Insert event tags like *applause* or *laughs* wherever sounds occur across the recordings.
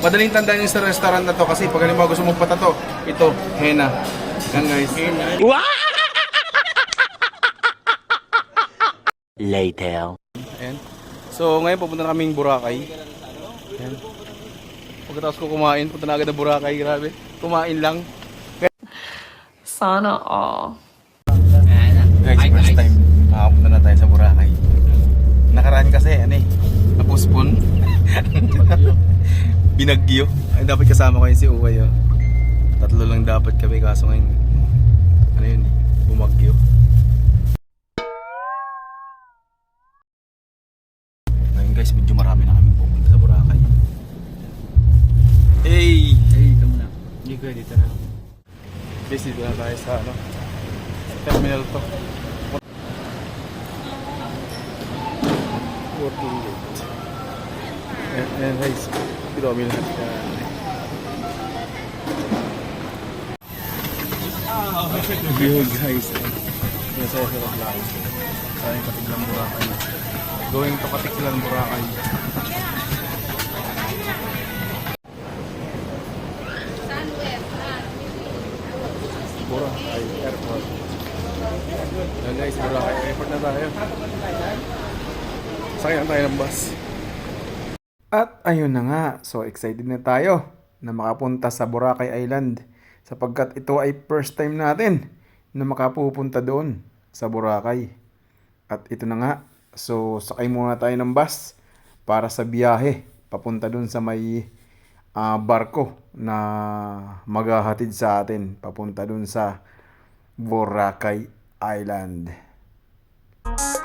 Madaling tandaan yung sa restaurant na to kasi pag halimbawa gusto mong patato, ito, henna. Yan guys. Later. Ayan. So ngayon pupunta na kaming Boracay. Ayan. Pagkatapos ko kumain, punta na agad ng Boracay. Grabe. Kumain lang. Sana all. Binagyo. Ay, dapat kasama ko yun si Uway. Oh. Tatlo lang dapat kami, kaso ngayon, ano yun bumagyo. Ngayon guys, medyo marami na kami pupunta sa Boracay. Hey! Hey, ito muna. Hindi ko, dito na. Guys, dito na tayo sa ano, sa terminal to. Working gate. Ayan, ayan guys, dito kami lahat. Ayan. View guys. Yung sa sarap lang. Sayang Katiglan Boracay. Going to Katiglan Boracay. Boracay Airport. Ayan guys, Boracay Airport na tayo. Sakyan tayo ng bus. At ayun na nga, so excited na tayo na makapunta sa Boracay Island sapagkat ito ay first time natin na makapupunta doon sa Boracay. At ito na nga, so sakay muna tayo ng bus para sa biyahe papunta doon sa may ah, barko na maghahatid sa atin papunta doon sa Boracay Island. Yo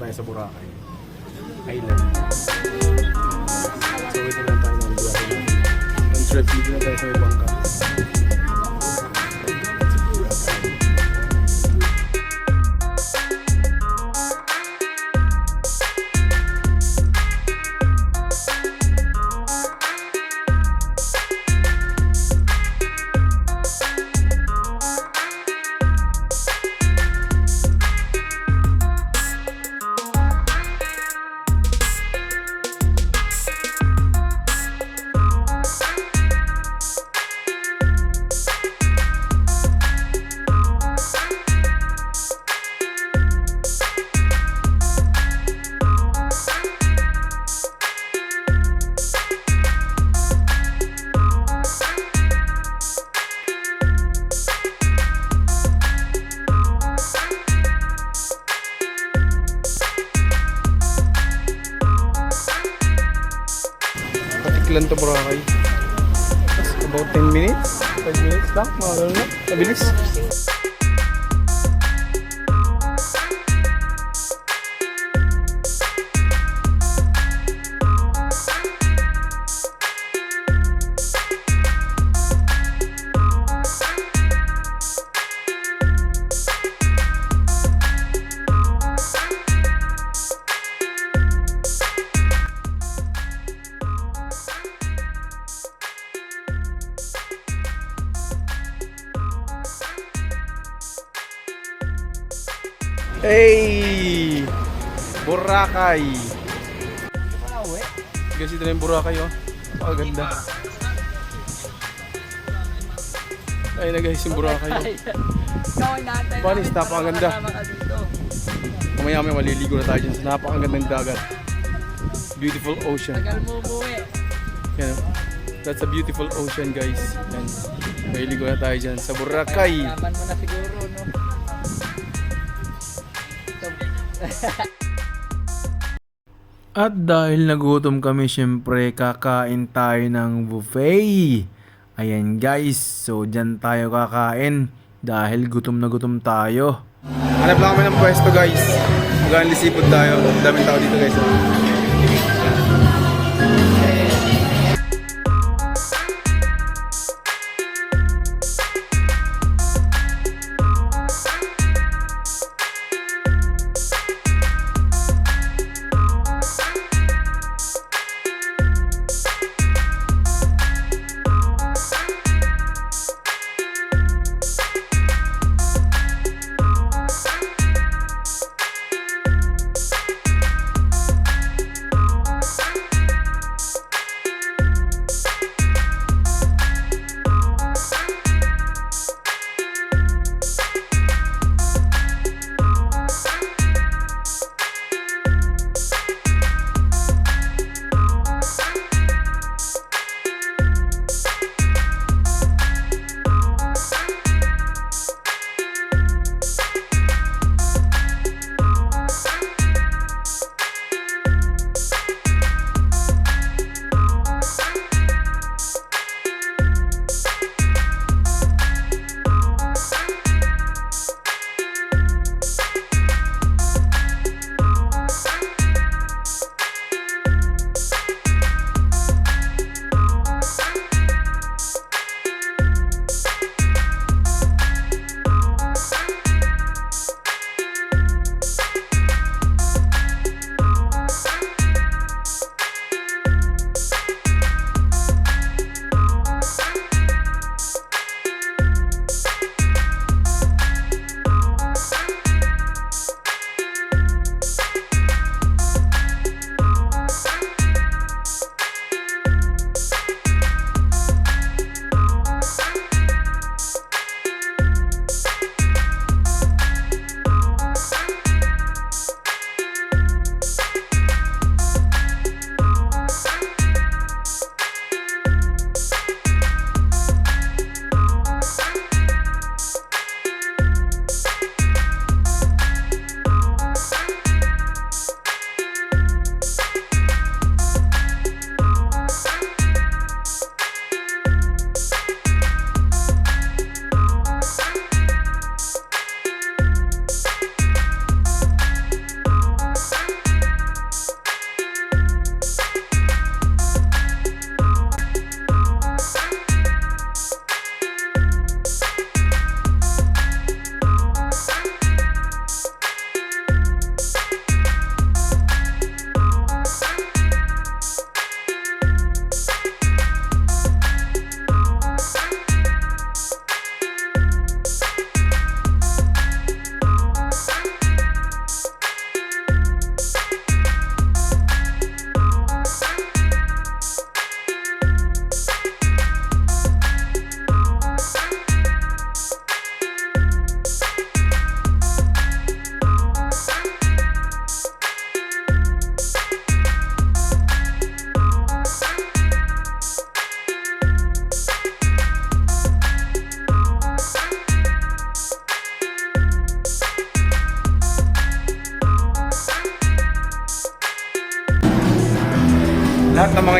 tayo sa Boracay Island. So wait lang tayo ng natin. Ang trip dito na tayo sa may Patiklan to Boracay. About 10 minutes? 5 minutes lang? Mga ganun na. Mabilis. Hey! Boracay! Guys, ito na yung Boracay oh. Ang ganda. Ayun na guys, yung Boracay oh. Balis, napakaganda. Mamaya may maliligo na tayo dyan sa napakagandang dagat. Beautiful ocean. Tagal mo umuwi. Yan. That's a beautiful ocean guys. Yan. Mailigo na tayo dyan sa Boracay. Naman mo na siguro, *laughs* At dahil nagutom kami, syempre kakain tayo ng buffet. Ayan guys, so dyan tayo kakain dahil gutom na gutom tayo. Hanap lang kami ng pwesto guys. Magaan lisipod tayo. Daming tao dito guys.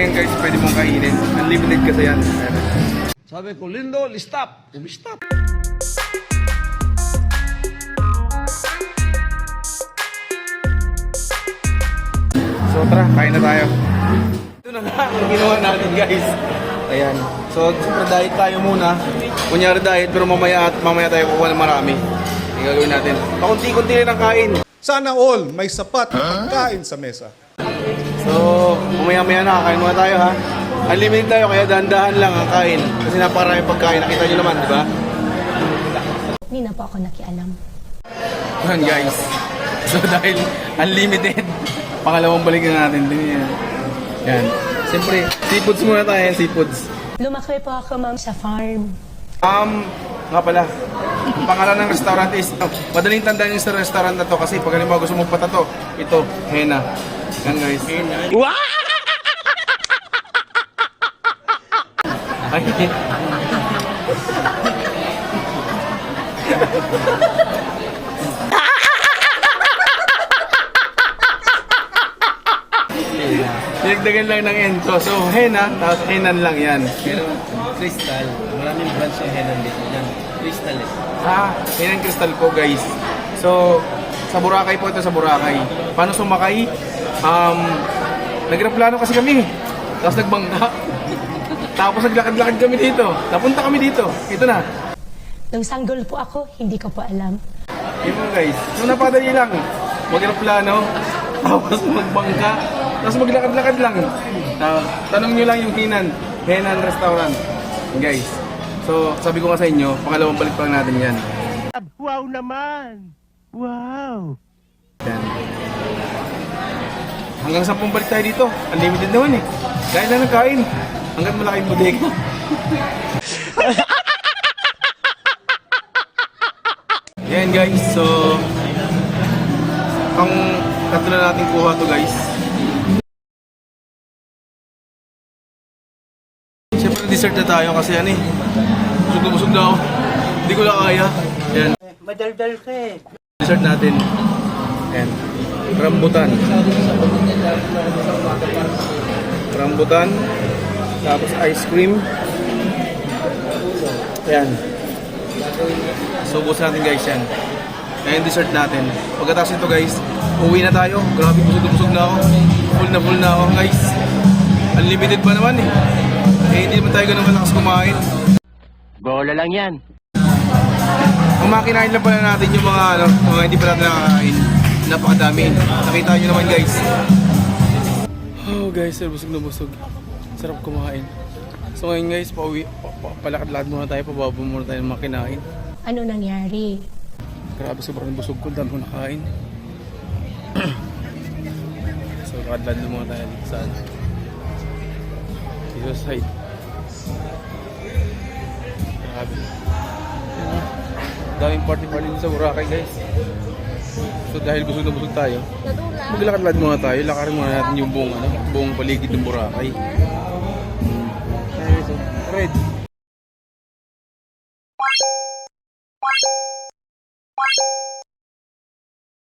Yan guys, pwede mong kainin. Unlimited kasi yan. Sabi ko, Lindo, listap. Umistap. So tara, kain na tayo. Ito na nga ang ginawa natin guys. Ayan. So, super diet tayo muna. Kunyari diet, pero mamaya at mamaya tayo kukuha ng marami. Yung gagawin natin. Pakunti-kunti lang ang kain. Sana all may sapat na pagkain sa mesa. So, mamaya-maya na, kain muna tayo ha. Unlimited tayo, kaya dahan-dahan lang ang kain. Kasi napakarami pagkain. Nakita nyo naman, di ba? Hindi na po ako nakialam. Yan guys. So dahil unlimited, pangalawang balik na natin. Tingnan yan. Yan. Siyempre, seafoods muna tayo. Seafoods. Lumaki po ako ma'am sa farm. Um, nga pala. Ang pangalan ng restaurant is, oh, madaling tandaan yung sa restaurant na to kasi pag halimbawa gusto mong patato, ito, henna. Yan guys. Ay, Dinagdagan lang ng ento. So, henna, tapos henan lang yan. Pero crystal, maraming branch yung henan dito. Yan, crystal eh. Ah, yan ang crystal po guys. So, sa Boracay po ito sa Boracay. Paano sumakay? Um, nagraplano kasi kami. Tapos nagbangka. Tapos naglakad-lakad kami dito. Napunta kami dito. Ito na. Nung sanggol po ako, hindi ko po alam. Yun mo guys. So napadali lang. Magraplano. *laughs* Tapos magbangka. Tapos maglakad-lakad lang. Ta- tanong nyo lang yung Hinan. Henan Restaurant. Guys. So, sabi ko nga sa inyo, pangalawang balik pa lang natin yan. Wow naman! Wow! Yan. Hanggang 10 balik tayo dito. Unlimited naman eh. Kain lang ng kain. Hanggat malaki yung bodega. Yan guys, so pang tatlo na natin kuha to guys. Siyempre dessert na tayo kasi ano eh. Busog na busog na ako. Hindi ko na kaya. Yan. Madaldal ka eh. Dessert natin. Ayan. Rambutan. Rambutan. Tapos ice cream. Ayan. So, ubos natin guys yan. Ayan dessert natin. Pagkatapos nito guys, uwi na tayo. Grabe, busog na busog na ako. Full na full na ako guys. Unlimited pa naman eh. Eh, hindi naman tayo ganun malakas kumain. Bola lang yan. Ang mga kinain lang pala natin yung mga ano, mga hindi pa natin nakakain. Napakadami. Nakita nyo naman guys. Oh guys, sir, busog na busog. Sarap kumain. So ngayon guys, pauwi, pa, pa, palakad-lakad muna tayo, pababa muna tayo ng mga kinain. Ano nangyari? Grabe, sobrang busog ko, dami ko nakain. *clears throat* so lakad-lakad muna tayo dito sa ano. Dito sa side. Grabe. Yan. Daming party-party sa Boracay guys. So dahil busog na busog tayo, maglakad-lakad muna tayo. Lakarin muna natin yung buong, ano, buong paligid ng Boracay. Hmm. Ayun, so, Red.